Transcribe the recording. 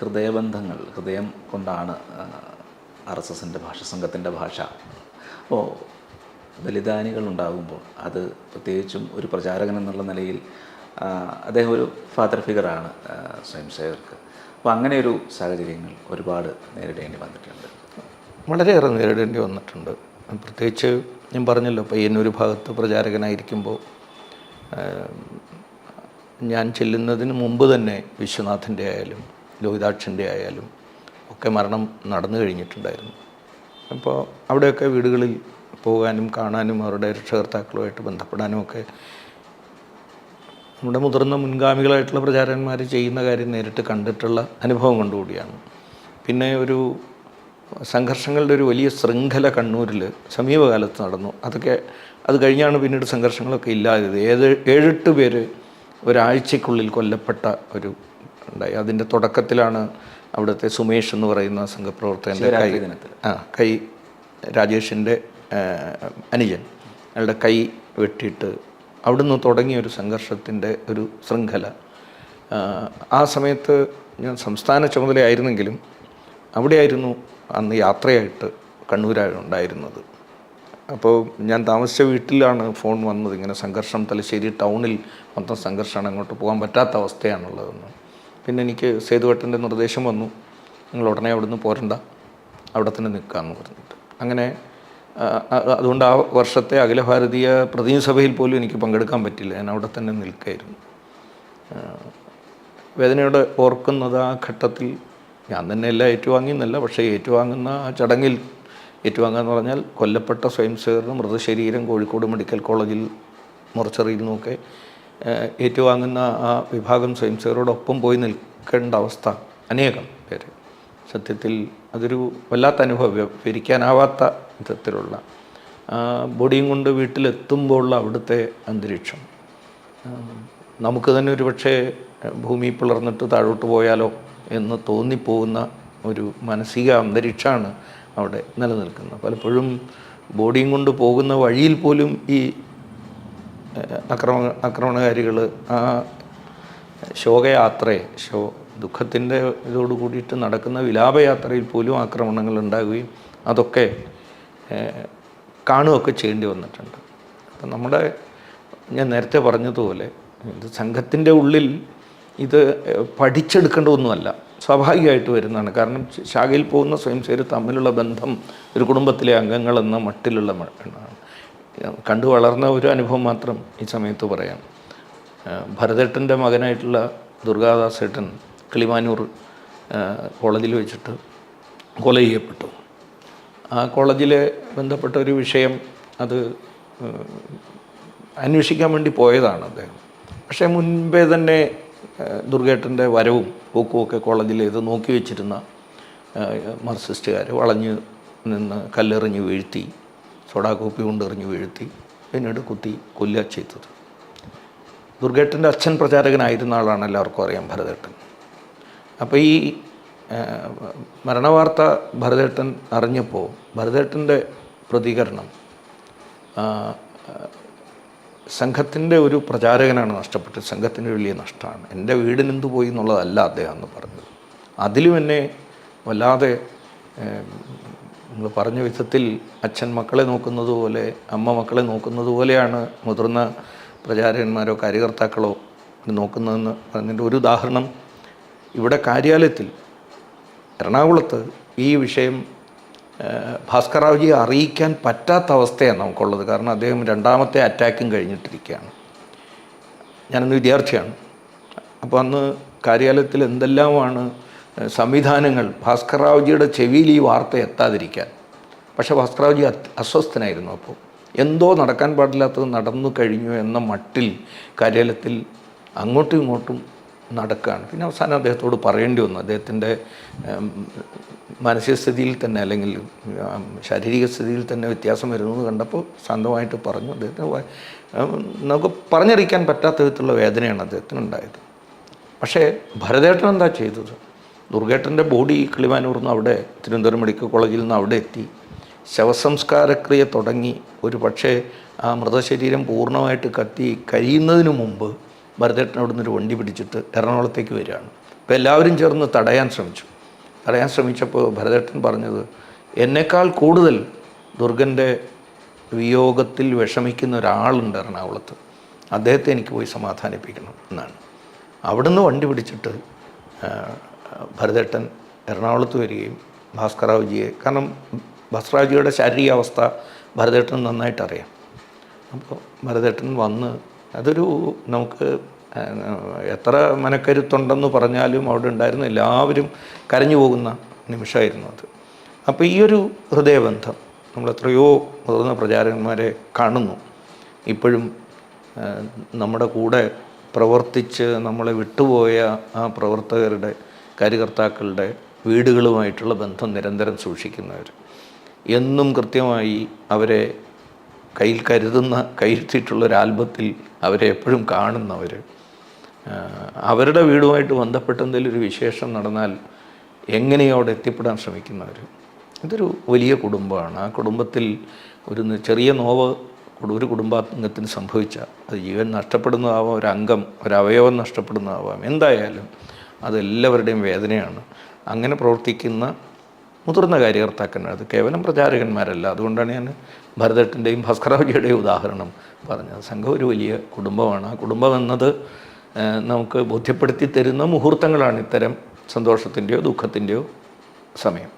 ഹൃദയബന്ധങ്ങൾ ഹൃദയം കൊണ്ടാണ് R S എസിന്റെ ഭാഷ സംഘത്തിന്റെ ഭാഷ. അപ്പോൾ ബലിദാനികൾ ഉണ്ടാകുമ്പോൾ അത് പ്രത്യേകിച്ചും ഒരു പ്രചാരകൻ എന്നുള്ള നിലയിൽ അദ്ദേഹം ഒരു ഫാദർ ഫിഗറാണ് സ്വയം സേവർക്ക് അപ്പോൾ അങ്ങനെയൊരു സാഹചര്യങ്ങൾ ഒരുപാട് നേരിടേണ്ടി വന്നിട്ടുണ്ട്. വളരെയേറെ നേരിടേണ്ടി വന്നിട്ടുണ്ട്. പ്രത്യേകിച്ച് ഞാൻ പറഞ്ഞല്ലോ പയ്യന്നൂർ ഭാഗത്ത് പ്രചാരകനായിരിക്കുമ്പോൾ ഞാൻ ചെല്ലുന്നതിന് മുമ്പ് തന്നെ വിശ്വനാഥന്റെ ആയാലും ലോഹിതാക്ഷന്റെ ആയാലും ഒക്കെ മരണം നടന്നു കഴിഞ്ഞിട്ടുണ്ടായിരുന്നു. അപ്പോൾ അവിടെയൊക്കെ വീടുകളിൽ പോകാനും കാണാനും അവരുടെ രക്ഷകർത്താക്കളുമായിട്ട് ബന്ധപ്പെടാനും ഒക്കെ നമ്മുടെ മുതിർന്ന മുൻഗാമികളായിട്ടുള്ള പ്രചാരന്മാർ ചെയ്യുന്ന കാര്യം നേരിട്ട് കണ്ടിട്ടുള്ള അനുഭവം കൊണ്ടുകൂടിയാണ്. പിന്നെ ഒരു സംഘർഷങ്ങളുടെ ഒരു വലിയ ശൃംഖല കണ്ണൂരിൽ സമീപകാലത്ത് നടന്നു. അതൊക്കെ അത് കഴിഞ്ഞാണ് പിന്നീട് സംഘർഷങ്ങളൊക്കെ ഇല്ലാതെ ഏത് ഏഴെട്ട് പേര് ഒരാഴ്ചക്കുള്ളിൽ കൊല്ലപ്പെട്ട ഒരു ഉണ്ടായി. അതിന്റെ തുടക്കത്തിലാണ് അവിടുത്തെ സുമേഷ് എന്ന് പറയുന്ന സംഘപ്രവർത്തകന്റെ കൈ ആ കൈ രാജേഷിന്റെ അനുജൻ. അയാളുടെ കൈ വെട്ടിയിട്ട് അവിടുന്ന് തുടങ്ങിയ ഒരു സംഘർഷത്തിന്റെ ഒരു ശൃംഖല. ആ, ആ സമയത്ത് ഞാൻ സംസ്ഥാന ചുമതലയായിരുന്നെങ്കിലും അവിടെയായിരുന്നു അന്ന് യാത്രയായിട്ട് കണ്ണൂരായുണ്ടായിരുന്നത് അപ്പോൾ ഞാൻ താമസിച്ച വീട്ടിലാണ് ഫോൺ വന്നത്. ഇങ്ങനെ സംഘർഷം തലശ്ശേരി ടൗണിൽ മൊത്തം സംഘർഷമാണ്. അങ്ങോട്ട് പോകാൻ പറ്റാത്ത അവസ്ഥയാണുള്ളതെന്ന്. പിന്നെ എനിക്ക് സേതുവട്ടന്റെ നിർദ്ദേശം വന്നു. നിങ്ങൾ ഉടനെ അവിടുന്ന് പോരണ്ട. അവിടെ തന്നെ നിൽക്കാമെന്ന് പറഞ്ഞിട്ട്. അങ്ങനെ അതുകൊണ്ട് ആ വർഷത്തെ അഖില ഭാരതീയ പ്രതിനിധി സഭയിൽ പോലും എനിക്ക് പങ്കെടുക്കാൻ പറ്റില്ല. ഞാൻ അവിടെ തന്നെ നിൽക്കായിരുന്നു. വേദനയോടെ ഓർക്കുന്നത് ആ ഘട്ടത്തിൽ ഞാൻ തന്നെ എല്ലാം ഏറ്റുവാങ്ങിയെന്നല്ല പക്ഷേ ഏറ്റുവാങ്ങുന്ന ആ ചടങ്ങിൽ ഏറ്റുവാങ്ങുക എന്ന് പറഞ്ഞാൽ കൊല്ലപ്പെട്ട സ്വയം സേവകരുടെ മൃതശരീരം കോഴിക്കോട് മെഡിക്കൽ കോളേജിൽ മുറച്ചറിയിൽ നിന്നൊക്കെ ഏറ്റുവാങ്ങുന്ന ആ വിഭാഗം സ്വയം സേവകരോടൊപ്പം പോയി നിൽക്കേണ്ട അവസ്ഥ അനേകം പേര്. സത്യത്തിൽ അതൊരു വല്ലാത്ത അനുഭവം വിവരിക്കാനാവാത്ത വിധത്തിലുള്ള ബോഡിയും കൊണ്ട് വീട്ടിലെത്തുമ്പോഴുള്ള അവിടുത്തെ അന്തരീക്ഷം. നമുക്ക് തന്നെ ഒരു പക്ഷേ ഭൂമി പിളർന്നിട്ട് താഴോട്ട് പോയാലോ എന്ന് തോന്നിപ്പോകുന്ന ഒരു മാനസിക അന്തരീക്ഷമാണ് അവിടെ നിലനിൽക്കുന്നത്. പലപ്പോഴും ബോഡിയും കൊണ്ട് പോകുന്ന വഴിയിൽ പോലും ഈ ആക്രമണ ആക്രമണകാരികൾ ആ ശോകയാത്രയെ ശോ ദുഃഖത്തിന്റെ ഇതോട് കൂടിയിട്ട് നടക്കുന്ന വിലാപയാത്രയിൽ പോലും ആക്രമണങ്ങൾ ഉണ്ടാകുകയും അതൊക്കെ കാണുകയൊക്കെ ചെയ്യേണ്ടി വന്നിട്ടുണ്ട്. അപ്പം നമ്മുടെ ഞാൻ നേരത്തെ പറഞ്ഞതുപോലെ ഇത് സംഘത്തിന്റെ ഉള്ളിൽ ഇത് പഠിച്ചെടുക്കേണ്ട ഒന്നുമല്ല സ്വാഭാവികമായിട്ട് വരുന്നതാണ്. കാരണം ശാഖയിൽ പോകുന്ന സ്വയംസേവർ തമ്മിലുള്ള ബന്ധം ഒരു കുടുംബത്തിലെ അംഗങ്ങളെന്ന മട്ടിലുള്ള മ- ആണ്. കണ്ടു വളർന്ന ഒരു അനുഭവം മാത്രം ഈ സമയത്ത് പറയാം. ഭരതേട്ടന്റെ മകനായിട്ടുള്ള ദുർഗാദാസ് ഏട്ടൻ കിളിമാനൂർ കോളേജിൽ വെച്ചിട്ട് കൊല ചെയ്യപ്പെട്ടു. ആ കോളേജിലെ ബന്ധപ്പെട്ട ഒരു വിഷയം അത് അന്വേഷിക്കാൻ വേണ്ടി പോയതാണ് അദ്ദേഹം. പക്ഷേ മുൻപേ തന്നെ ദുർഗേട്ടന്റെ വരവും പോക്കും ഒക്കെ കോളേജിൽ ഇത് നോക്കി വെച്ചിരുന്ന മാർക്സിസ്റ്റുകാർ വളഞ്ഞ് നിന്ന് കല്ലെറിഞ്ഞ് വീഴ്ത്തി. സോഡാ കോപ്പി കൊണ്ട് എറിഞ്ഞ് വീഴ്ത്തി പിന്നീട് കുത്തി കൊല്ലുക ചെയ്തത്. ദുർഗേട്ടന്റെ അച്ഛൻ പ്രചാരകനായിരുന്ന ആളാണ് എല്ലാവർക്കും അറിയാം ഭരതേട്ടൻ. അപ്പോൾ ഈ മരണവാർത്ത ഭരതേട്ടൻ അറിഞ്ഞപ്പോൾ ഭരതേട്ടന്റെ പ്രതികരണം സംഘത്തിന്റെ ഒരു പ്രചാരകനാണ് നഷ്ടപ്പെട്ടത്. സംഘത്തിന് വലിയ നഷ്ടമാണ്. എന്റെ വീടിനെന്തു പോയി എന്നുള്ളതല്ല അദ്ദേഹം എന്ന് പറഞ്ഞത്. അതിലും എന്നെ വല്ലാതെ നിങ്ങൾ പറഞ്ഞ വിധത്തിൽ അച്ഛൻ മക്കളെ നോക്കുന്നത് പോലെ അമ്മ മക്കളെ നോക്കുന്നത് പോലെയാണ് മുതിർന്ന പ്രചാരകന്മാരോ കാര്യകർത്താക്കളോ നോക്കുന്നതെന്ന് പറഞ്ഞതിന്റെ ഒരു ഉദാഹരണം ഇവിടെ കാര്യാലയത്തിൽ. എറണാകുളത്ത് ഈ വിഷയം ഭാസ്കറാവുജിയെ അറിയിക്കാൻ പറ്റാത്ത അവസ്ഥയാണ് നമുക്കുള്ളത്. കാരണം അദ്ദേഹം രണ്ടാമത്തെ അറ്റാക്കും കഴിഞ്ഞിട്ടിരിക്കുകയാണ്. ഞാനന്ന് വിദ്യാർത്ഥിയാണ്. അപ്പോൾ അന്ന് കാര്യാലയത്തിൽ എന്തെല്ലാമാണ് സംവിധാനങ്ങൾ. ഭാസ്കർറാവുജിയുടെ ചെവിയിൽ ഈ വാർത്ത എത്താതിരിക്കാൻ. പക്ഷേ ഭാസ്കർറാവുജി അസ്വസ്ഥനായിരുന്നു അപ്പോൾ. എന്തോ നടക്കാൻ പാടില്ലാത്തത് നടന്നു കഴിഞ്ഞു എന്ന മട്ടിൽ കരേലത്തിൽ അങ്ങോട്ടും ഇങ്ങോട്ടും നടക്കുകയാണ് പിന്നെ അവസാനം അദ്ദേഹത്തോട് പറയേണ്ടി വന്നു. അദ്ദേഹത്തിന്റെ മാനസികസ്ഥിതിയിൽ തന്നെ അല്ലെങ്കിൽ ശാരീരിക സ്ഥിതിയിൽ തന്നെ വ്യത്യാസം വരുന്നത് കണ്ടപ്പോൾ ശാന്തമായിട്ട് പറഞ്ഞു. അദ്ദേഹത്തിന് നമുക്ക് പറഞ്ഞറിയിക്കാൻ പറ്റാത്ത വിധത്തിലുള്ള വേദനയാണ് അദ്ദേഹത്തിന് ഉണ്ടായത് പക്ഷേ ഭരതേട്ടൻ എന്താ ചെയ്തത്? ദുർഗേട്ടന്റെ ബോഡി കിളിമാനൂർ നിന്ന് അവിടെ തിരുവനന്തപുരം മെഡിക്കൽ കോളേജിൽ നിന്ന് അവിടെ എത്തി. ശവസംസ്കാരക്രിയ തുടങ്ങി. ഒരു പക്ഷേ ആ മൃതശരീരം പൂർണമായിട്ട് കത്തി കരിയുന്നതിന് മുമ്പ് ഭരതേട്ടൻ അവിടെ നിന്നൊരു വണ്ടി പിടിച്ചിട്ട് എറണാകുളത്തേക്ക് വരികയാണ്. അപ്പോൾ എല്ലാവരും ചേർന്ന് തടയാൻ ശ്രമിച്ചു. തടയാൻ ശ്രമിച്ചപ്പോൾ ഭരതേട്ടൻ പറഞ്ഞത് എന്നേക്കാൾ കൂടുതൽ ദുർഗന്റെ വിയോഗത്തിൽ വിഷമിക്കുന്ന ഒരാളുണ്ട് എറണാകുളത്ത്. അദ്ദേഹത്തെ എനിക്ക് പോയി സമാധാനിപ്പിക്കണം എന്നാണ്. അവിടുന്ന് വണ്ടി പിടിച്ചിട്ട് ഭരതേട്ടൻ എറണാകുളത്ത് വരികയും ഭാസ്കറാവുജിയെ കാരണം ഭാസ്കറാവുജിയുടെ ശാരീരികാവസ്ഥ ഭരതേട്ടന് നന്നായിട്ട് അറിയാം അപ്പോൾ ഭരതേട്ടൻ വന്ന് അതൊരു നമുക്ക് എത്ര മനക്കരുത്തുണ്ടെന്ന് പറഞ്ഞാലും അവിടെ ഉണ്ടായിരുന്ന എല്ലാവരും കരഞ്ഞു പോകുന്ന നിമിഷമായിരുന്നു അത്. അപ്പോൾ ഈ ഒരു ഹൃദയബന്ധം നമ്മൾ എത്രയോ മുതിർന്ന പ്രചാരകന്മാരെ കാണുന്നു. ഇപ്പോഴും നമ്മുടെ കൂടെ പ്രവർത്തിച്ച് നമ്മളെ വിട്ടുപോയ ആ പ്രവർത്തകരുടെ കാര്യകർത്താക്കളുടെ വീടുകളുമായിട്ടുള്ള ബന്ധം നിരന്തരം സൂക്ഷിക്കുന്നവർ എന്നും കൃത്യമായി അവരെ കയ്യിൽ കരുതുന്ന കയ്യിരുത്തിയിട്ടുള്ള ഒരു ആൽബത്തിൽ അവരെ എപ്പോഴും കാണുന്നവർ അവരുടെ വീടുമായിട്ട് ബന്ധപ്പെട്ട എന്തെങ്കിലും ഒരു വിശേഷം നടന്നാൽ എങ്ങനെയോ അവിടെ എത്തിപ്പെടാൻ ശ്രമിക്കുന്നവർ ഇതൊരു വലിയ കുടുംബമാണ്. ആ കുടുംബത്തിൽ ഒരു ചെറിയ നോവ് ഒരു കുടുംബാംഗത്തിന് സംഭവിച്ച അത് ജീവൻ നഷ്ടപ്പെടുന്നതാവാം ഒരു അംഗം ഒരു അവയവം നഷ്ടപ്പെടുന്നതാവാം. എന്തായാലും അതെല്ലാവരുടെയും വേദനയാണ്. അങ്ങനെ പ്രവർത്തിക്കുന്ന മുതിർന്ന കാര്യകർത്താക്കന്മാർ അത് കേവലം പ്രചാരകന്മാരല്ല. അതുകൊണ്ടാണ് ഞാൻ ഭരതേട്ടന്റെയും ഭാസ്കരാജിയുടെയും ഉദാഹരണം പറഞ്ഞത്. സംഘം ഒരു വലിയ കുടുംബമാണ്. ആ കുടുംബം എന്നത് നമുക്ക് ബോധ്യപ്പെടുത്തി തരുന്ന മുഹൂർത്തങ്ങളാണ് ഇത്തരം സന്തോഷത്തിന്റെയോ ദുഃഖത്തിന്റെയോ സമയം.